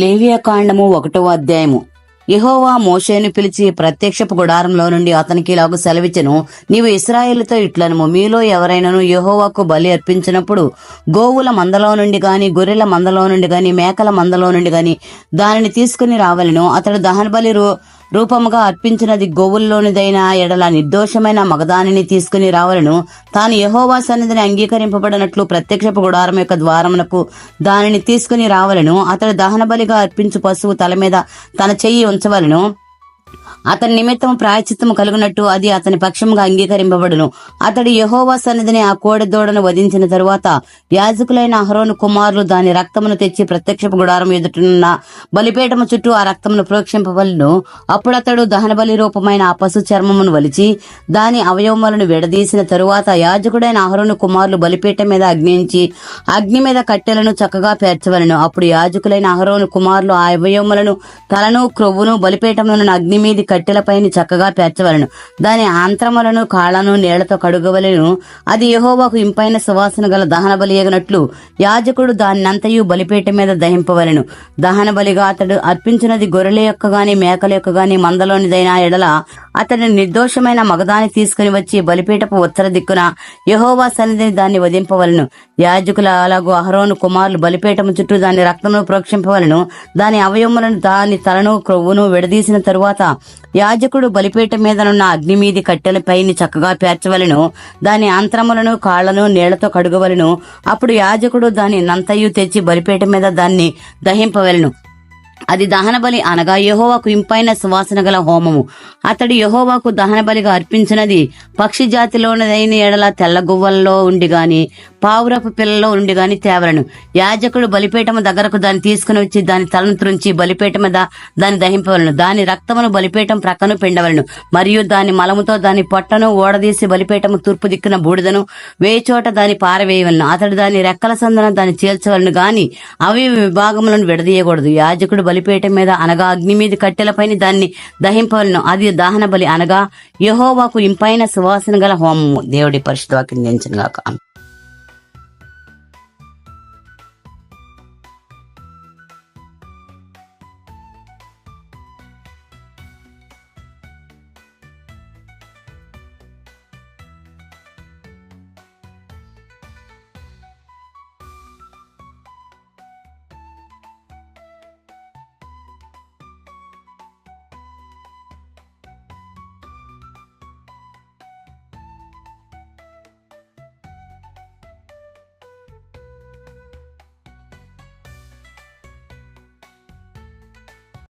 లేవియా కాండము ఒకటో అధ్యాయము. యహోవా మోషేను పిలిచి ప్రత్యక్షపు గుడారంలో నుండి అతనికి ఇలాగు సెలవిచ్చను నీవు ఇస్రాయేలుతో ఇట్లనము మీలో ఎవరైనాను యహోవాకు బలి అర్పించినప్పుడు గోవుల మందలో నుండి గాని గొర్రెల మందలో నుండి గాని మేకల మందలో నుండి గాని దానిని తీసుకుని రావలను అతడు దహన బలి రూ రూపముగా అర్పించినది గోవుల్లోనిదైన ఎడల నిర్దోషమైన మగదానిని తీసుకుని రావలను. తాను యహోవా సన్నిధిని అంగీకరింపబడినట్లు ప్రత్యక్షపు గుడారం యొక్క ద్వారమునకు దానిని తీసుకుని రావలను. అతడు దహన బలిగా అర్పించు పశువు తల మీద తన చెయ్యి ఉంచవలను. అతని నిమిత్తం ప్రాయచిత్తము కలుగునట్టు అది అతని పక్షముగా అంగీకరింపబడును. అతడు యహోవా సన్నిధిని ఆ కోడె దూడను వధించిన తరువాత యాజకులైన అహరోను కుమారులు దాని రక్తమును తెచ్చి ప్రత్యక్షపు గుడారం ఎదుటనున్న బలిపీఠము చుట్టూ ఆ రక్తమును ప్రోక్షింపవలను. అప్పుడు అతడు దహన బలి రూపమైన ఆ పశు చర్మమును వలిచి దాని అవయవములను విడదీసిన తరువాత యాజకుడైన అహరోను కుమారులు బలిపీఠం మీద అగ్నించి అగ్ని మీద కట్టెలను చక్కగా పేర్చవలను. అప్పుడు యాజకులైన అహరోను కుమారులు ఆ అవయవములను తలను క్రొవ్వును బలిపీఠములను అగ్ని మీద కట్టెలపైన చక్కగా పేర్చవలను. దాని ఆంత్రములను కాళ్ళను నీళ్ళతో కడుగవలను. అది యహోవాకు ఇంపైన సువాసన గల దహన బలి ఎగనట్లు యాజకుడు దాన్నంతయు బలిపేట మీద దహింపవలను. దహన బలిగా అతడు అర్పించినది గొర్రెల యొక్క గాని మేకల యొక్క గాని మందలోనిదైన ఎడల అతడు నిర్దోషమైన మగదాన్ని తీసుకుని వచ్చి బలిపీఠపు ఉత్తర దిక్కున యహోవా సన్నిధిని దాన్ని వధింపవలను. యాజకుల అలాగు అహరోను కుమారులు బలిపీఠము చుట్టూ దాని రక్తమును ప్రోక్షింపవలను. దాని అవయవములను దాని తలను క్రొవ్వును విడదీసిన తరువాత యాజకుడు బలిపీఠ మీదనున్న అగ్ని మీది కట్టెలపైని చక్కగా పేర్చవలను. దాని అంతరములను కాళ్ళను నీళ్ళతో కడుగవలను. అప్పుడు యాజకుడు దాని నంతయు తెచ్చి బలిపీఠ మీద దాన్ని దహింపవలను. అది దహన బలి అనగా యహోవాకు ఇంపైన సువాసన గల హోమము. అతడు యహోవాకు దహన బలిగా అర్పించినది పక్షి జాతిలోనదైన ఎడల తెల్ల గువ్వల్లో ఉండి గాని పావురపు పిల్లలో ఉండి గాని తేవలను. యాజకుడు బలిపీఠము దగ్గరకు దాన్ని తీసుకుని వచ్చి దాని తలను త్రుంచి బలిపీఠ మీద దాన్ని దహింపవలను. దాని రక్తమును బలిపీఠం ప్రక్కను పిండవలను. మరియు దాని మలముతో దాని పొట్టను ఓడదీసి బలిపీఠము తూర్పు దిక్కున బూడిదను వేచోట దాని పారవేయవలను. అతడు దాని రెక్కల సందన దాన్ని చేల్చవలను గాని అవి విభాగములను విడదీయకూడదు. యాజకుడు బలిపీఠం మీద అనగా అగ్ని మీద కట్టెలపైన దాన్ని దహింపవలను. అది దహన బలి అనగా యహోవాకు ఇంపైన సువాసన గల హోమము. దేవుడి పరిశుద్ధ వాక్యం గాక